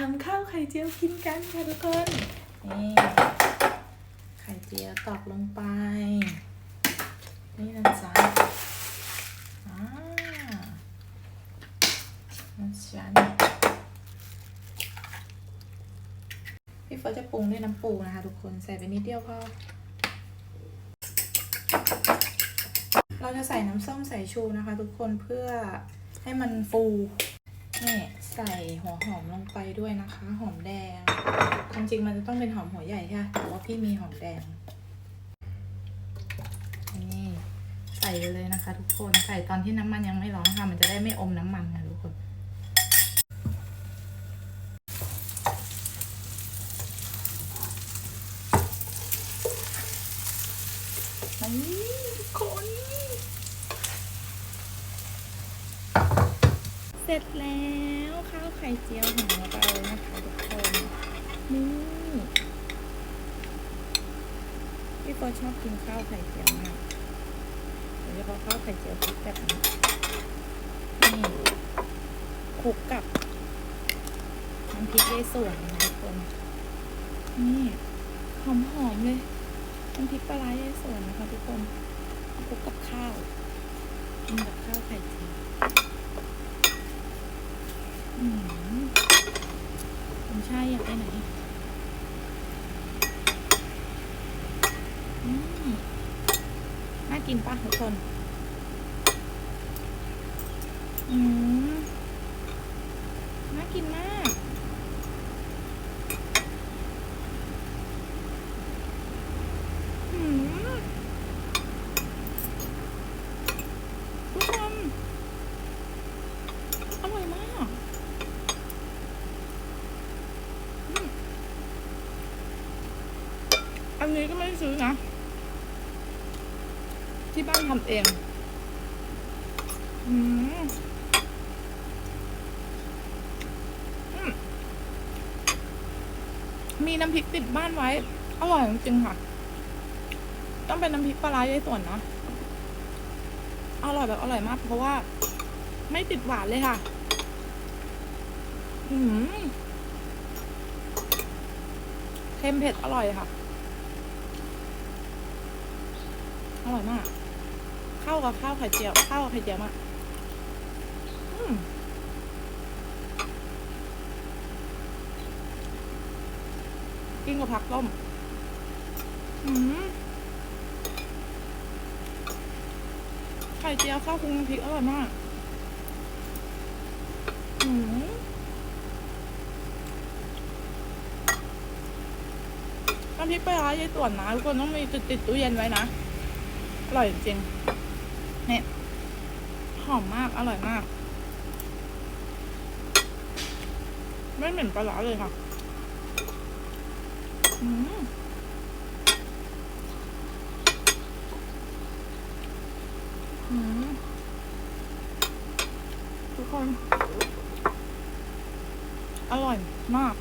ทำข้าวไข่เจียวกินกันค่ะทุกคนนี่ไข่เจียวตอกลงไป นี่นะจ๊ะอ่านะจ๊ะนี่พี่เฟิร์สจะปรุงด้วยน้ำปูนะคะทุกคนใส่ไปนิดเดียวพอเราจะใส่น้ำส้มสายชูนะคะ ทุกคนเพื่อให้มันฟู นี่ใส่หัวหอมลงไปด้วยนะคะ หอมแดงความจริงมันจะต้องเป็นหอมหัวใหญ่ใช่ไหมแต่ว่าพี่มีหอมแดง นี่ใส่ไปเลยนะคะ ทุกคน ใส่ตอนที่น้ำมันยังไม่ร้อนค่ะ มันจะได้ไม่อมน้ำมันค่ะทุกคน นี่ทุกคน เสร็จแล้วข้าวไข่เจียวของเรานะคะทุกคนนี่พี่โฟชอบกินข้าวไข่เจียวมากโดยเฉพาะข้าวไข่เจียวพริกแบบนี้นี่คลุกกับน้ำพริกยายส่วนนะทุกคนนี่หอมๆเลยน้ำพริกปลาร้ายายส่วนนะคะทุกคนคลุกกับข้าวกินกับข้าวไข่เจียวอืม ใช่อยากไปไหนน่ากินปะทุกคน อืมน่ากินมาก อืมทุกคนอร่อยมากอืม อันนี้ก็ไม่ได้ซื้อนะ ที่บ้านทำเอง อืมมีน้ำพริกติดบ้านไว้ อร่อยจริงค่ะ ต้องเป็นน้ำพริกปลาร้ายายส่วนนะ อร่อยแบบอร่อยมาก เพราะว่า ไม่ติดหวานเลยค่ะ อืมเค็มเผ็ดอร่อยค่ะ อร่อยมาก เข้ากับข้าวไข่เจียว ข้ากับไข่เจียวมากกินกับผักต้ม ไข่เจียวข้าวคุงพริกอร่อยมากอืมน้ำพริกปลาร้ายายต่วนนะทุกคนต้องมีติดติดตู้เย็นไว้นะ อร่อยจริงเนี่ยหอมมาก อร่อยมาก ไม่เหม็นปลาร้าเลยค่ะ อืมอืมทุกคน อร่อยมาก